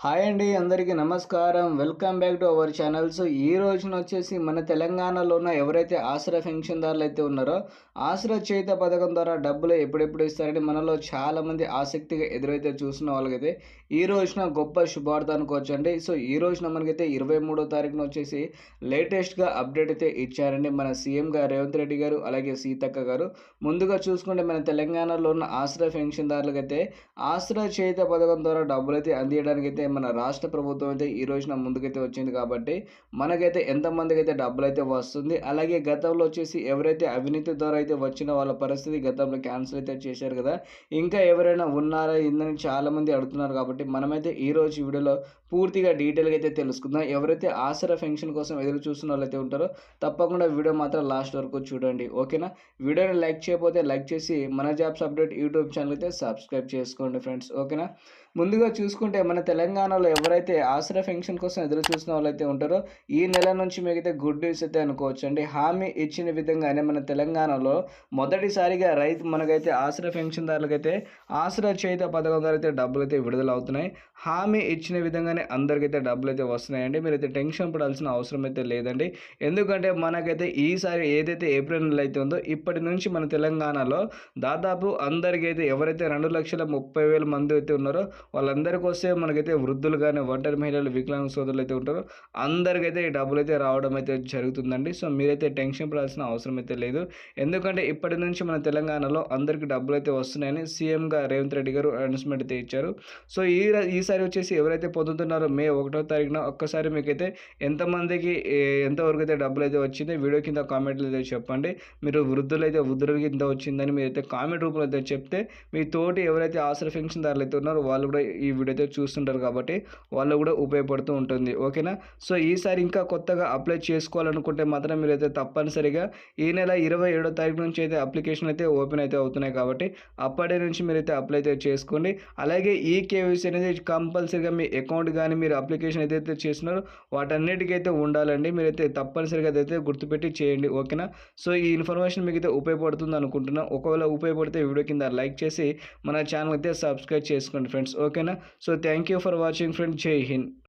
Hi అండి అందరికీ నమస్కారం. Welcome back to our channel. So ఈ రోజున వచ్చేసి మన తెలంగాణలో ఉన్న ఎవరైతే ఆసరా పెన్షన్దారులు అయితే ఉన్నారో ఆసరా చేత పథకం ద్వారా డబ్బులు ఎప్పుడెప్పుడు ఇస్తారని మనలో చాలామంది ఆసక్తిగా ఎదురైతే చూసిన వాళ్ళకైతే ఈ రోజున గొప్ప శుభార్త అనుకోవచ్చండి సో ఈ రోజున మనకైతే ఇరవై మూడో తారీఖున వచ్చేసి లేటెస్ట్గా అప్డేట్ అయితే ఇచ్చారండి మన సీఎం గారు రేవంత్ రెడ్డి గారు అలాగే సీతక్క గారు. ముందుగా చూసుకుంటే మన తెలంగాణలో ఉన్న ఆసరా పెన్షన్దారులకైతే ఆసరా చేత పథకం ద్వారా డబ్బులు అయితే అందియడానికి అయితే మన రాష్ట్ర ప్రభుత్వం అయితే ఈ రోజున ముందుకైతే వచ్చింది కాబట్టి మనకైతే ఎంతమందికి అయితే డబ్బులు అయితే వస్తుంది అలాగే గతంలో వచ్చేసి ఎవరైతే అవినీతి ద్వారా అయితే వచ్చిన వాళ్ళ పరిస్థితి గతంలో క్యాన్సిల్ అయితే చేశారు కదా ఇంకా ఎవరైనా ఉన్నారా? ఇందని చాలామంది అడుగుతున్నారు కాబట్టి మనమైతే ఈ రోజు వీడియోలో పూర్తిగా డీటెయిల్గా అయితే తెలుసుకుందాం. ఎవరైతే ఆసరా ఫెన్షన్ కోసం ఎదురు చూస్తున్న వాళ్ళైతే ఉంటారో తప్పకుండా వీడియో మాత్రం లాస్ట్ వరకు చూడండి. ఓకేనా? వీడియోని లైక్ చేయకపోతే లైక్ చేసి మన జాబ్స్ అప్డేట్ యూట్యూబ్ ఛానల్ అయితే సబ్స్క్రైబ్ చేసుకోండి ఫ్రెండ్స్. ఓకేనా? ముందుగా చూసుకుంటే మన తెలంగాణలో ఎవరైతే ఆసరా ఫెన్షన్ కోసం ఎదురు చూసిన వాళ్ళైతే ఉంటారో ఈ నెల నుంచి మీకైతే గుడ్ న్యూస్ అయితే అనుకోవచ్చు. అండి హామీ ఇచ్చిన విధంగానే మన తెలంగాణలో మొదటిసారిగా రైతు మనకైతే ఆసరా పెన్షన్దారులకైతే ఆసరా చేత పథకం ద్వారా అయితే డబ్బులు అయితే విడుదల అవుతున్నాయి హామీ ఇచ్చిన విధంగానే అందరికైతే డబ్బులు అయితే వస్తున్నాయండి. మీరైతే టెన్షన్ పడాల్సిన అవసరం అయితే లేదండి. ఎందుకంటే మనకైతే ఈసారి ఏదైతే ఏప్రిల్ నెల అయితే ఉందో ఇప్పటి నుంచి మన తెలంగాణలో దాదాపు అందరికైతే ఎవరైతే రెండు లక్షల ముప్పై వేల మంది అయితే ఉన్నారో వాళ్ళందరికీ వస్తే మనకైతే వృద్ధులు కానీ ఒంటరి మహిళలు వికలాంగ సోదరులు అయితే ఉంటారో. అందరికైతే ఈ డబ్బులు అయితే రావడం అయితే జరుగుతుందండి. సో మీరైతే టెన్షన్ పడాల్సిన అవసరం అయితే లేదు. ఎందుకంటే ఇప్పటి నుంచి మన తెలంగాణలో అందరికీ డబ్బులు అయితే వస్తున్నాయని సీఎంగా రేవంత్ రెడ్డి గారు అనౌన్స్మెంట్ అయితే ఇచ్చారు. సో ఈ ఈసారి వచ్చేసి ఎవరైతే పొందుతున్నారో మే ఒకటో తారీఖున ఒక్కసారి మీకైతే ఎంతమందికి ఎంతవరకు అయితే డబ్బులు అయితే వచ్చిందో వీడియో కింద కామెంట్లు అయితే చెప్పండి. మీరు వృద్ధులు అయితే వృద్ధులకి ఇంత వచ్చిందని మీరైతే కామెంట్ రూపంలో అయితే చెప్తే మీ తోటి ఎవరైతే ఆసర దారులు అయితే ఉన్నారో వాళ్ళు కూడా ఈ వీడియో అయితే చూస్తుంటారు కాబట్టి వాళ్ళు కూడా ఉపయోగపడుతూ ఉంటుంది. ఓకేనా? సో ఈసారి ఇంకా కొత్తగా అప్లై చేసుకోవాలనుకుంటే మాత్రం మీరైతే తప్పనిసరిగా ఈ నెల ఇరవై ఏడో తారీఖు నుంచి అయితే అప్లికేషన్ అయితే ఓపెన్ అయితే అవుతున్నాయి కాబట్టి అప్పటి నుంచి మీరైతే అప్లై అయితే చేసుకోండి. అలాగే ఈ కేవీసీ అనేది కంపల్సరీగా మీ అకౌంట్ కానీ మీరు అప్లికేషన్ ఏదైతే చేసినారో వాటన్నిటికైతే ఉండాలండి. మీరైతే తప్పనిసరిగా అయితే గుర్తుపెట్టి చేయండి. ఓకేనా? సో ఈ ఇన్ఫర్మేషన్ మీకు అయితే ఉపయోగపడుతుంది అనుకుంటున్నాను ఒకవేళ ఉపయోగపడితే వీడియో కింద లైక్ చేసి మన ఛానల్ అయితే సబ్స్క్రైబ్ చేసుకోండి ఫ్రెండ్స్. ఓకేనా so thank you for watching friends జై హింద్